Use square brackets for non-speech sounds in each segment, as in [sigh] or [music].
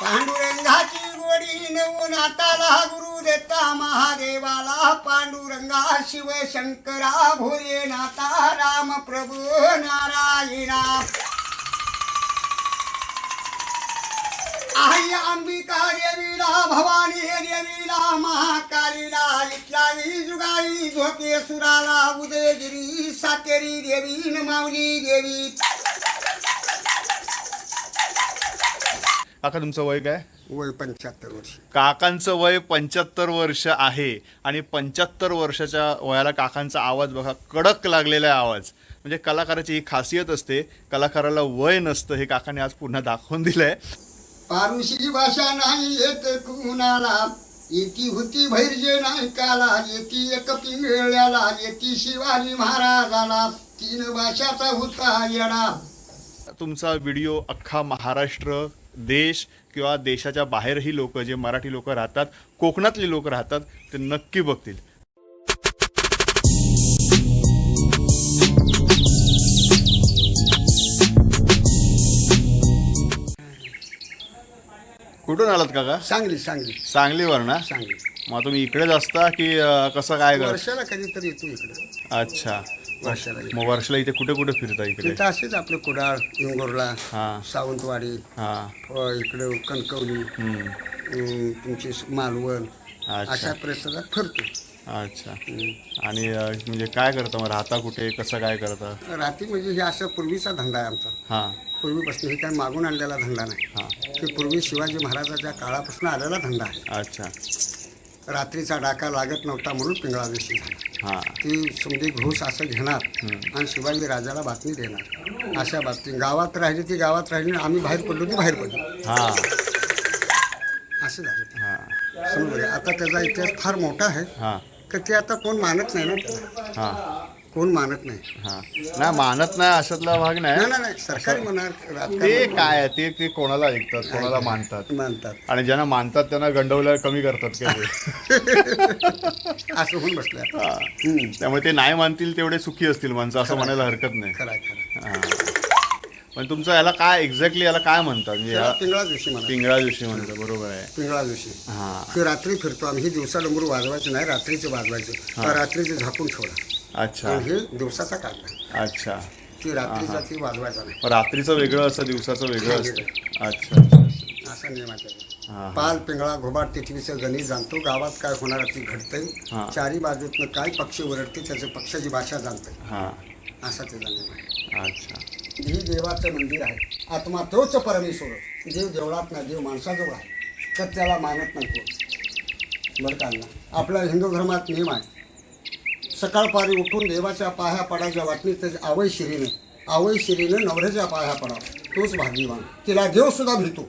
पांडुरंगाची गोडी नेऊन हाताला गुरु देता महादेवाला. पांडुरंगा शिव शंकरा भोलेनाथा राम प्रभू नारायणा आई अंबिका देवीला भवानी देवीला महाकालीला इथलाही जुगाई झोके सुराला उदयगिरी सातेरी देवी न माऊली देवी. काका तुमचं वय काय? वय पंच्याहत्तर वर्ष. काकांचं वय पंच्याहत्तर वर्ष आहे आणि पंच्याहत्तर वर्षाच्या वयाला काकांचा आवाज बघा कडक लागलेला आहे आवाज. म्हणजे कलाकाराची ही खासियत असते कलाकाराला वय नसतं हे काकाने आज पुन्हा दाखवून दिलंय. पारुशी भाषा नाही येत कुणाला येती होती भैरजे नायकाला येती एक पिंगळ्याला येती शिवाजी महाराजाला तीन भाषाचा होता येडा. तुमचा व्हिडिओ अख्खा महाराष्ट्र देश किंवा देशाच्या बाहेरही लोक जे मराठी लोक राहतात कोकणातली लोक राहतात ते नक्की बघतील. कुठून आलात काका? सांगली सांगली. सांगलीवर ना? सांगली. मग तुम्ही इकडेच असता की अं, कसं काय कर वर्षाला कधीतरी येतो इकडे. अच्छा. वर्षाला. मग वर्षाला इथे कुठे कुठे फिरता इकडे? तिथं असेच आपलं कुडाळ इंगोरला हा. सावंतवाडी हा. इकडं कणकवली हम्म. अं, तुमची मालवण अच्छा. अशा परिसरात फिरतो. अच्छा. आणि अ, म्हणजे काय करता मग? राहता कुठे? कसं काय करता? रात्री म्हणजे हे असं पूर्वीचा धंदा आहे आमचा. हां. पूर्वीपासून हे काय मागून आणलेला धंदा नाही. हां. ते पूर्वी शिवाजी महाराजाच्या काळापासून आलेला धंदा आहे. अच्छा. रात्रीचा डाका लागत नव्हता म्हणून पिंगळा दिवशी झाला. ती समधी घोष असं घेणार आणि शिवाजी राजाला बातमी देणार. अशा बातमी गावात राहिली ती गावात राहिली आम्ही बाहेर पडलो ती बाहेर पडलो. हां. असं झालं. हां. समजलं? आता त्याचा इतिहास फार मोठा आहे. तर ते आता कोण मानत नाही ना. हां. कोण मानत नाही. हां. नाही मानत नाही अशातला भाग नाही. नाही नाही नाही सरकारी म्हणणार ते राजकारण काय आहे, ते ते कोणाला ऐकतात कोणाला मानतात. मानतात. आणि ज्यांना मानतात त्यांना गंडवलं कमी करतात [laughs] का ते असं होऊन बसलं. हां. हम्म. त्यामुळे ते नाही मानतील तेवढे सुखी असतील माणसं असं म्हणायला हरकत नाही. खरं आहे, खरं आहे. पण तुमचं याला काय एक्झॅक्टली याला काय म्हणतात? म्हणजे त्याला पिंगळा दिवशी म्हणा पिंगळा दिवशी म्हणतात बरोबर आहे. पिंगळा दिवशी हां. रात्री फिरतो आम्ही ही दिवसा डोंगर वाजवायचं नाही रात्रीचे वाजवायचं. तर रात्रीचे झाकून ठेवला. अच्छा. हे दिवसाचा काढला अच्छा. ती रात्रीचा ती वाजवायचा नाही. रात्रीचं वेगळं असं दिवसाचं वेगळं असतं. अच्छा अच्छा असा नियम आहे त्याचा. हा. पाल पिंगळा घोबाट तिथवीचं गणित जाणतो. गावात काय होणार ती घडतंय. चारी बाजूतनं काय पक्षी ओरडते त्याचं पक्षाची भाषा जाणतंय. हां. असा त्याचा नियम आहे. अच्छा. ही देवाचं मंदिर आहे. आत्मा तोच परमेश्वर. देव देवळात नाही देव माणसाजवळ आहे. तर त्याला मानत नाही कोण बरं का अण्णा? आपल्या हिंदू धर्मात नियम आहे. सकाळपारी उठून देवाच्या पाया पडायच्या वाटणी त्याची आवय शिरीने आवय शिरीने नवऱ्याच्या पाया पडावा. तोच भाग्यवान. तिला देवसुद्धा भेटतो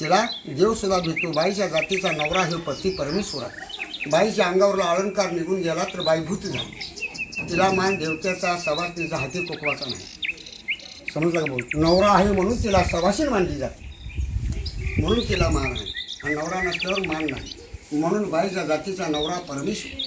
तिला देवसुद्धा भेटतो बाईच्या जातीचा नवरा हे पती परमेश्वर आहे. बाईच्या अंगावरला अलंकार निघून गेला तर बाईभूत झाली. तिला मान देवत्याचा सवासणीचा हाती कोकवाचा नाही. समजलं का बोल? नवरा आहे म्हणून तिला सभाशीर मानली जाते. म्हणून तिला मान आहे. आणि नवरा नसल्यावर मान नाही. म्हणून बाईच्या जातीचा नवरा परमेश्वर.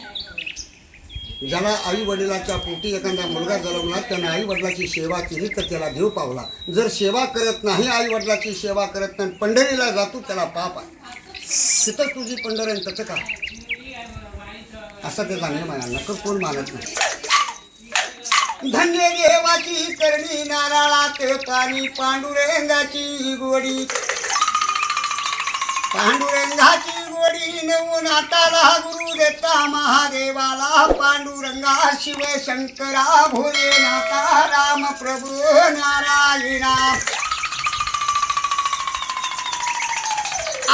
ज्याला आई वडिलाच्या पोटी एखादा मुलगा जलवला त्यानं आई वडिलाची सेवा केली तर त्याला देव पावला. जर सेवा करत नाही आई वडिलाची सेवा करत नाही पंढरीला जातो त्याला पाप आहे. तिथं तुझी पंढर आहे त्याचं का असा त्याचा नियम आहे. नकर कोण मानत नाही. धन्य देवाची करणी नारळात पाणी पांडुरंगाची गोडी. पांडुरंगाची गोडी नेऊन हाताला गुरु देता महादेवाला. पांडुरंगा शिव शंकरा भोलेनाथा राम प्रभू नारायणा.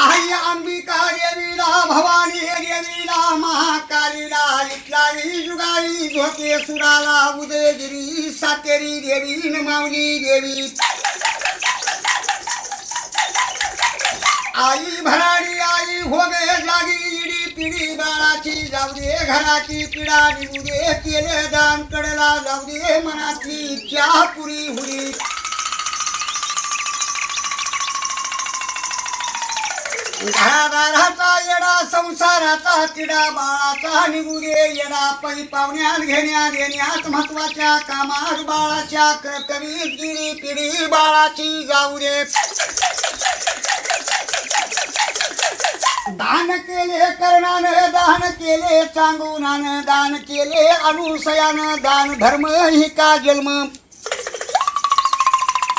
आई अंबिका देवीला भवानी देवीला महाकालीला इथलाही जुगाई झोके सुराला उदयगिरी सातेरी देवी न माऊली देवी. आई भराडी आई होगे लागी इडी पिढी बाळाची जाऊ दे घराची पिढा निघू दे केले दान कडला जाऊ दे मनातली इच्छा पुरी हुरी घरादाराचा येडा संसाराचा तिडा बाळाचा निघू दे येडा पै पाहुण्यात घेण्यात देण्यात महत्त्वाच्या कामात बाळाच्या कर्तवीत गिरी पिढी बाळाची जाऊ दे. दान केले कर्णान दान केले चांगुनान दान केले अनुसयान दान धर्म ही का जन्म?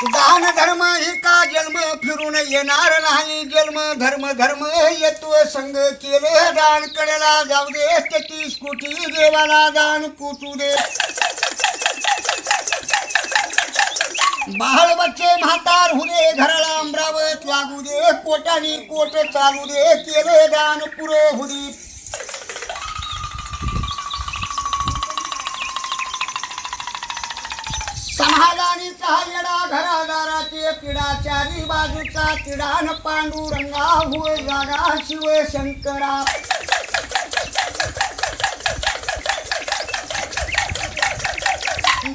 दान धर्म ही का जन्म? फिरून येणार नाही जन्म धर्म धर्म येतो संग केले दान. कडेला जाऊ दे तेहतीस कोटी देवाला दान कुचू दे. बाळ बच्चे म्हातार हुदे घराला अमरावत लागू दे कोटानी कोट चालू दे केले दान पुरे हुदी. समाधानीचा येडा घरादाराचे पिढा चारी बाजूचा तिडान पांडुरंगा हुए जागा शिवे शंकरा.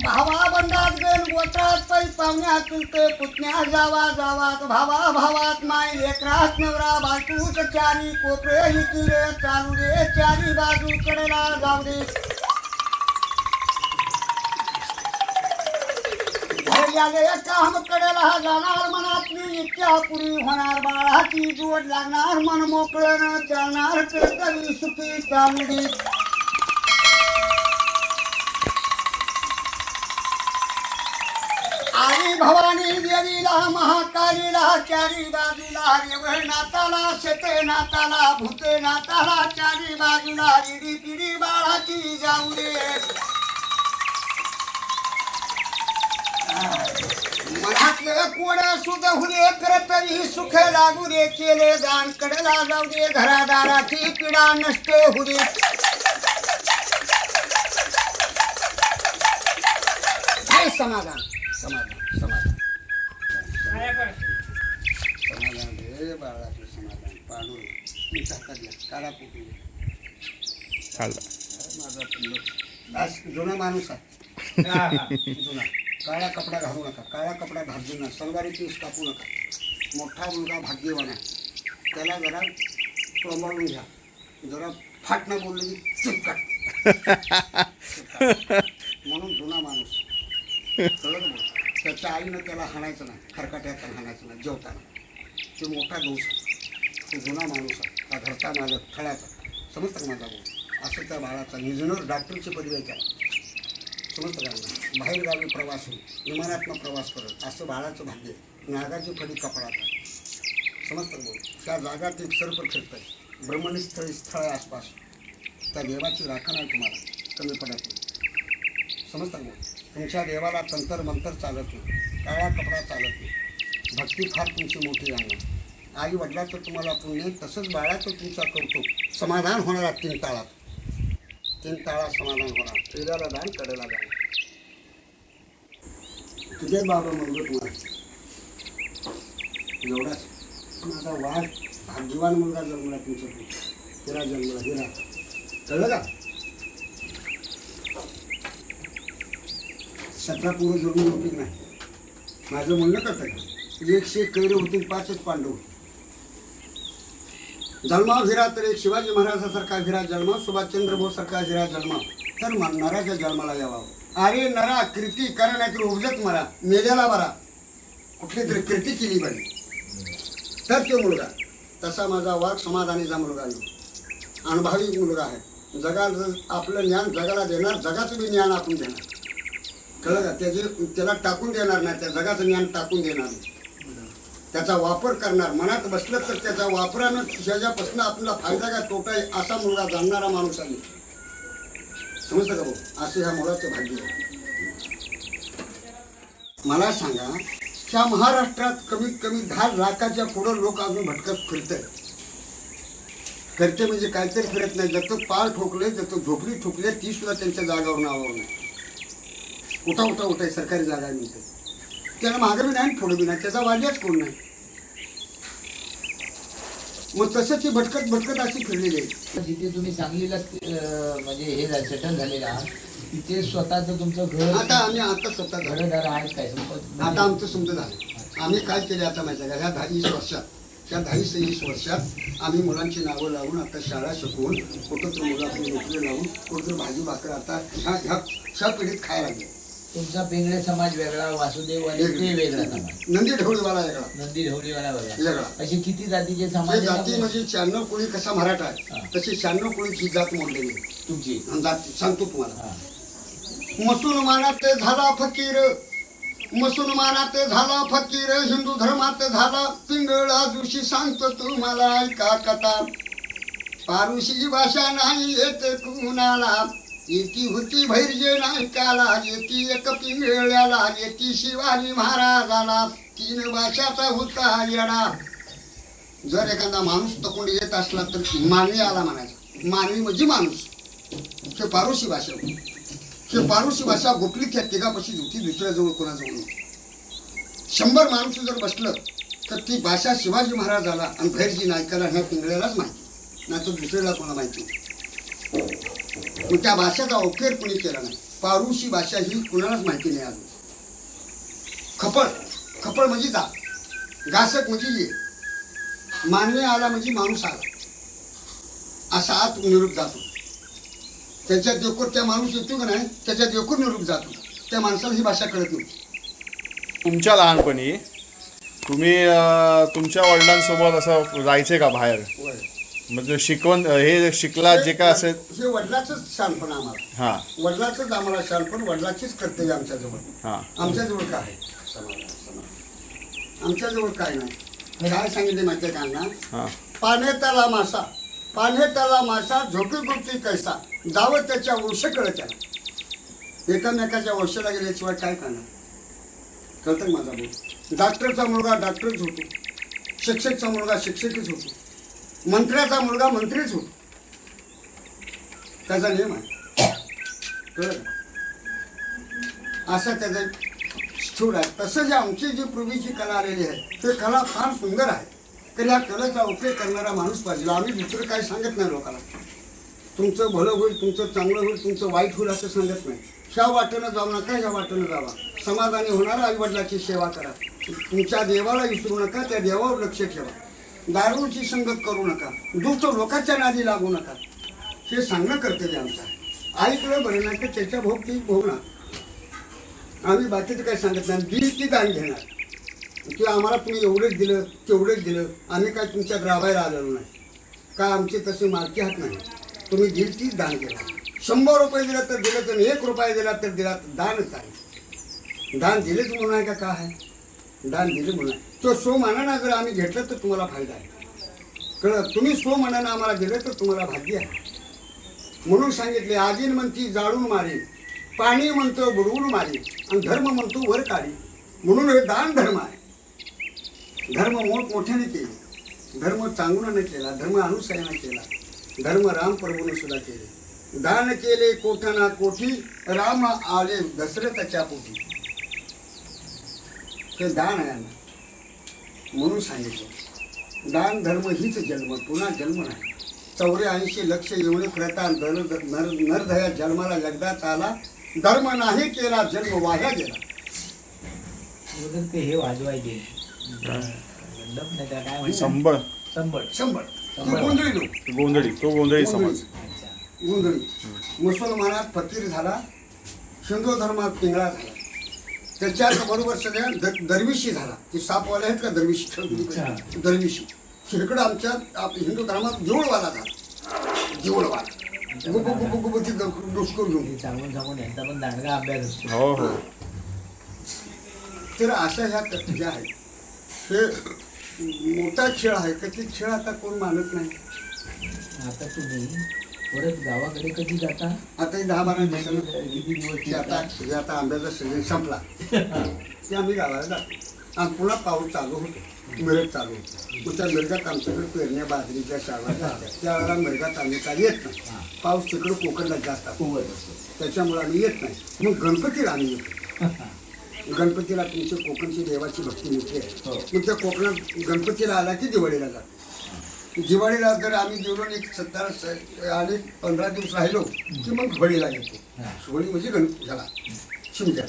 भावा बंदात गण गोत्रात पै पाहुण्या चुलते पुतण्या जावा जावात भावा भावात माय लेकरात नवरा बाजूच चारी कोपरे हिकिरे चालू रे चारी बाजू कडेला जाऊ दे काम कडेला जाणार मनातली इच्छा पुरी होणार बाळाची जोड लागणार मन मोकळं चालणार कधी सुखी चालू भवानी देवीला महाकालीला चारी बाजूला रेवळ नाताला शेते नाताला नाताला चारी बाजूला रिडी पिढी बाळाची जाऊ दे. मनातलं कोड सुध हुले कर तरी सुख लागू दे केले दान कडला जाऊ दे घरादाराची पिढा नष्ट होऊ दे. समाधान समाधान समाधान. समाधान रे बाळाचं समाधान पाडून मी टाकल्या काढा पुटू माझा जुना माणूस आहे जुना काळा कपडा घालू नका काळा कपडा घालू नका सलवारी पीस कापू नका मोठा मुलगा भाग्यवान आहे त्याला जरा प्रमाणून घ्या जरा फाटणं बोललं की चिपकाट म्हणून जुना माणूस कळत का? त्याच्या आईनं त्याला हाणायचं नाही. खरकाट्यात हाणायचं नाही जेवताना. तो मोठा दोष आहे. तो जुना माणूस आहे. हा घरचा मालक थळाचा समजतं का माझा भाऊ असं त्या बाळाचा इंजिनियर डॉक्टरची पदवी आहे त्याला. समजतं का बाहेरगावी प्रवास होईल. विमानातनं प्रवास करत असं बाळाचं भाग्य नागाची फडी कपडात समजतं भाऊ त्या जागात एक सर्प फिरतं ब्रह्मणी स्थळ स्थळ आसपास. त्या देवाची राखण आहे तुम्हाला. कमी पडत नाही. समजतं का भाऊ तुमच्या देवाला तंतर मंतर चालत नाही. काळा कपडा चालत नाही. भक्ती फार तुमची मोठी राहणार आई वडिलाचं तुम्हाला पुण्य तसंच बाळाचं तुमचा कौतुक समाधान होणार तीन ताळात. तीन ताळा समाधान होणार. पेऱ्याला दान कडेला दान. तुझे बाबा मुलगा तुम्हाला. एवढाच माझा वाढ भाग्यवान मुलगा जन्मला तुमच्या तिला जन्मला. हिरा कळलं का? सतरा पोरं जोडून होती नाही माझं म्हणणं करतं का एकशे कैर होतील पाचच पांडव जन्माव हिरा तर एक शिवाजी महाराजासारखा झिरा जन्मा सुभाषचंद्र बोस सारखा झिरा जन्मा तर नराच्या जन्माला यावा. अरे नरा कीर्ती करा नाही तर उपजत मरा मेल्याला मरा. कुठली तरी कीर्ती केली पाहिजे तर तो मुलगा तसा माझा वाघ समाधानीचा मुलगा आहे. अनुभवी मुलगा आहे. जगाचं आपलं ज्ञान जगाला देणार जगाचं बी ज्ञान आपण देणार. कळलं का? त्याचे त्याला टाकून देणार नाही त्या जगाचं ज्ञान टाकून देणार नाही. त्याचा वापर करणार. मनात बसलं तर त्याचा वापरानं त्याच्यापासून आपला फायदा काय तोटा आहे असा मुलगा जाणणारा माणूस आहे. समजतं का भाऊ? असं ह्या मुलाचं भाग्य आहे. मला सांगा ह्या महाराष्ट्रात कमीत कमी दहा लाखाच्या पुढं लोक अजून भटकत फिरत करते म्हणजे काहीतरी फिरत नाही. जतं पाळ ठोकले जतं झोपडी ठोकले ती सुद्धा त्यांच्या जागावर नावावर नाही उठा उठा उठाय सरकारी जागा मिळते त्याला मागं बी नाही पुढं बी नाही. त्याचा वाद्याच कोण नाही. मग तसंच ही भटकत भटकत अशी फिरलेली आहे. जिथे तुम्ही सांगलीला म्हणजे हे सेटल झालेलं आहात तिथे स्वतःचं तुमचं घर आता आम्ही आता स्वतः घरदार आहेत काय? संपत आता आमचं समजा झालं. आम्ही काय केले आता माहिती आहे का? ह्या दहा वीस वर्षात त्या दहा वीस वीस वर्षात आम्ही मुलांची नावं लावून आता शाळा शिकवून कुठं तर मुलाकडे नोकरी लावून कुठं तर भाजी भाकर आता ह्या ह्या ह्या पिढीत खायला लागले. तुमचा पेंगळे समाज वेगळा वासुदेव आणि ते वेगळा. समाज. नंदी ढवळीवाला वेगळा. नंदी ढवळीवाला वेगळा. वेगळा. अशी किती जातीचे समाज जाती? म्हणजे शहाण्णव कोळी कसा मराठा हा. आहे तशी शहाण्णव कोळी ही जात मोडलेली आहे. तुमची? आणि जाती सांगतो तुम्हाला. हा. मुसलमानात झाला फकीर मुसलमानात झाला फकीर हिंदू धर्मात झाला पिंगळा दिवशी सांगतो तुम्हाला ऐका कथा. पारुशी भाषा नाही येत कुणाला. येती होती भैर्य नायकाला येती एक पिंगळ्याला येती शिवाजी महाराजाला. तीन भाषाचा होता येडा. जर एखादा माणूस तकोंड येत असला तर मानवी आला म्हणायचा. मानवी म्हणजे माणूस. हे पारुशी भाषा होती. हे पारुशी भाषा गोपली त्या तिघापाशी होती दुसऱ्याजवळ कोणाजवळ नव्हती. शंभर माणूस जर बसलं तर ती भाषा शिवाजी महाराजाला आणि भैरजी नायकाला ह्या पिंगळ्यालाच माहिती. नाही तर दुसऱ्याला कोणा माहिती नाही. मग त्या भाषेचा अवकेर कोणी केला नाही. पारुशी भाषा ही कुणालाच माहिती नाही अजून. खपळ. खपळ म्हणजे जा. घासक म्हणजे ये. मानवी आला म्हणजे माणूस आला. असा आत निरूप जातो. त्याच्यात देखोर त्या माणूस येतो का नाही त्याच्यात देखोर निरूप जातो. त्या माणसाला ही भाषा कळत नव्हती तुमच्या लहानपणी तुम्ही तुमच्या वडिलांसोबत असं जायचे का बाहेर? म्हणजे शिकवण हे शिकला जे काय असेल हे वडिलाच शानपण आम्हाला. हा. वडिलाच आम्हाला शानपण वडिलाचीच कर्तव्य आमच्याजवळ. हा. आमच्याजवळ काय आहे. आमच्याजवळ काय नाही. काय सांगितले माहिती आहे का अण्णा? हा. पाण्यातला मासा पाण्यातला मासा झोपी गुप्ती कैसा? जावं त्याच्या वंश कळ त्याला एकामेकाच्या वंशाला गेल्याशिवाय काय करणार? कळतं का माझा भाऊ? डॉक्टरचा मुलगा डॉक्टरच होतो. शिक्षकचा मुलगा शिक्षकच होतो. मंत्र्याचा मुलगा मंत्रीच होतो. त्याचा नियम आहे. कळलं असा त्याचा स्थूल आहे. तसं जे आमची जी पूर्वीची कला आलेली आहे ते कला फार सुंदर आहे. तर या कलेचा उपयोग करणारा माणूस पाहिजे. आम्ही दुसरं काय सांगत नाही लोकांना. तुमचं भलं होईल तुमचं चांगलं होईल तुमचं वाईट होईल असं सांगत नाही. ह्या वाटेनं जाऊ नका ह्या वाटेनं जावा. समाधानी होणारा आईवडिलाची सेवा करा. तुमच्या देवाला विसरू नका त्या देवावर लक्ष ठेवा. दारूची संगत करू नका. दुःख लोकांच्या नादी लागू नका. हे सांगणं कर्तव्य आमचं. आहे आईकडे बरं नाही तर त्याच्या भोगती भोगणार आम्ही बाकीचं काही सांगत नाही. दिली ती दान घेणार. की आम्हाला तुम्ही एवढंच दिलं तेवढंच दिलं. आम्ही काय तुमच्या ग्राबाहेर आलेलो नाही. का आमचे तसे मालकी हात नाही? तुम्ही दिल तीच दान केला. शंभर रुपये दिला तर दिलं तर एक रुपये दिला तर दिला तर दानच आहे. दान दिलेच म्हणून आहे का काय? आहे दान दिले म्हणून. तो सो मानानं जर आम्ही घेतलं तर तुम्हाला फायदा आहे. कळत तुम्ही सो मानाना आम्हाला दिलं तर तुम्हाला भाग्य आहे. म्हणून सांगितले आजीन म्हणती जाळून मारी. पाणी म्हणतो बुडवून मारी. आणि धर्म म्हणतो वर काढी. म्हणून हे दान धर्म आहे. धर्म मोठमोठ्याने केले. धर्म चांगुनाने केला. धर्म अनुसयाने केला. धर्म राम प्रभूने सुद्धा केले. दान केले कोठाना कोठी. राम आले दशरथाच्या पोटी. हे दान आहे ना म्हणून सांगितलं. दान धर्म हीच जन्म. पुन्हा जन्म नाही. चौऱ्याऐंशी लक्ष एवढे प्रता नर नर नरधया जन्माला एकदाच आला धर्म नाही केला जन्म वाया गेला. हे वाजवायचे. मंडप नाही त्या काय? म्हणतात संबळ. संबळ. शंभर ती गोंधळी लोक. गोंधळी तो गोंधळी समाज. अच्छा गोंधळी. मुसलमानात फकीर झाला. हिंदू धर्मात पिंगळा झाला. त्याच्याच बरोबर सगळ्या दरविशी झाला. ते सापवाले आहेत का दरविशी. दरविशी इकडं आमच्या आप- हिंदू धर्मात जिवळवाला झाला. गुबु ती डुसकून घेऊन. हे सांगून सांगून यांचा पण दांडगा अभ्यास असतो. हो हो. तर अशा ह्या ज्या आहेत हे मोठा खेळ आहे का? ते खेळ आता कोण मानत नाही. आता तुम्ही परत गावाकडे कधी जाता? आता दहा बारा दिवसानं आता आता आंब्याचा सीझन संपला. की आम्ही गावाला जातो. आणि पुन्हा पाऊस चालू होतो. मिरग चालू होतो. त्या मिरगात आमच्याकडे पेरण्या बाजरीच्या शाळा जातात त्यावेळेला मिरगात आम्ही काय येत नाही. पाऊस तिकडं कोकणला जास्त असतो. त्याच्यामुळे आम्ही येत नाही. मग गणपतीला आम्ही येतो. गणपतीला तुमची कोकणची देवाची भक्ती मोठी आहे. हो. मग त्या कोकणात गणपतीला आला की दिवाळीला जातो. दिवाळीला जर आम्ही गेलो एक सत्तर आणि पंधरा दिवस राहिलो की मग होळीला येतो. होळी म्हणजे गण ह्याला शिमग्या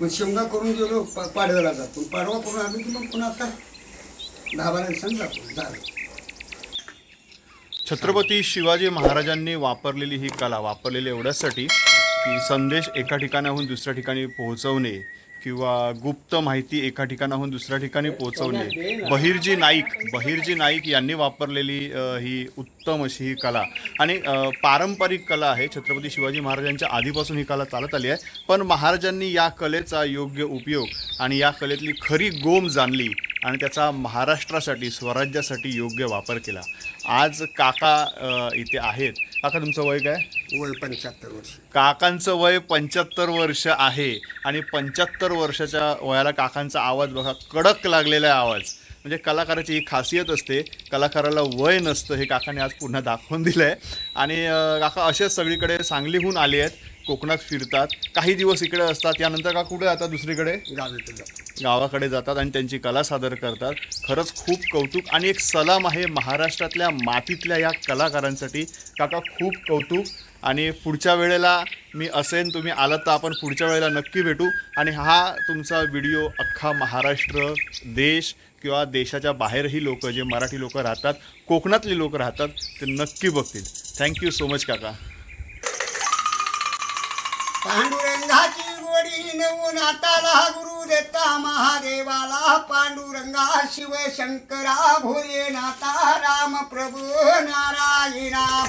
मग शिमगा करून गेलो पाडव्याला जातो. पाडवा करून आलो की मग पुन्हा आता दहा बारा दिवसांनी जातो. झालं. छत्रपती शिवाजी महाराजांनी वापरलेली ही कला वापरलेली एवढ्याचसाठी की संदेश एका ठिकाणाहून दुसऱ्या ठिकाणी पोहोचवणे किंवा गुप्त माहिती एका ठिकाणाहून दुसऱ्या ठिकाणी पोहोचवणे. बहिर्जी नाईक बहिर्जी नाईक यांनी वापरलेली ही उत्तम अशी ही कला. आणि पारंपरिक कला आहे. छत्रपती शिवाजी महाराजांच्या आधीपासून ही कला चालत आली आहे. पण महाराजांनी या कलेचा योग्य उपयोग आणि या कलेतली खरी गोम जाणली आणि त्याचा महाराष्ट्रासाठी स्वराज्यासाठी योग्य वापर केला. आज काका इथे आहेत. काका तुमचं वय काय? वय पंच्याहत्तर वर्ष. काकांचं वय पंच्याहत्तर वर्ष आहे. आणि पंच्याहत्तर वर्षाच्या वयाला काकांचा आवाज बघा कडक लागलेला आहे आवाज. म्हणजे कलाकाराची ही खासियत असते. कलाकाराला वय नसतं हे काकाने आज पुन्हा दाखवून दिलं आहे आणि काका असेच सगळीकडे सांगलीहून आले आहेत. कोकणात फिरतात. काही दिवस इकडे असतात. यानंतर का कुठे जातात दुसरीकडे? गावाकडे जातात आणि त्यांची कला सादर करतात. खरंच खूप कौतुक आणि एक सलाम आहे महाराष्ट्रातल्या मातीतल्या या कलाकारांसाठी. काका खूप कौतुक. आणि पुढच्या वेळेला मी असेन तुम्ही आलात तर आपण पुढच्या वेळेला नक्की भेटू. आणि हा तुमचा व्हिडिओ अख्खा महाराष्ट्र देश किंवा देशाच्या बाहेरही लोक जे मराठी लोक राहतात कोकणातली लोक राहतात ते नक्की बघतील. थँक्यू सो मच काका. पांडुरंगाची गोडी नेऊन आताला गुरु देता महादेवाला. पांडुरंगा शिव शंकरा भोलेनाथा राम प्रभू नारायणा.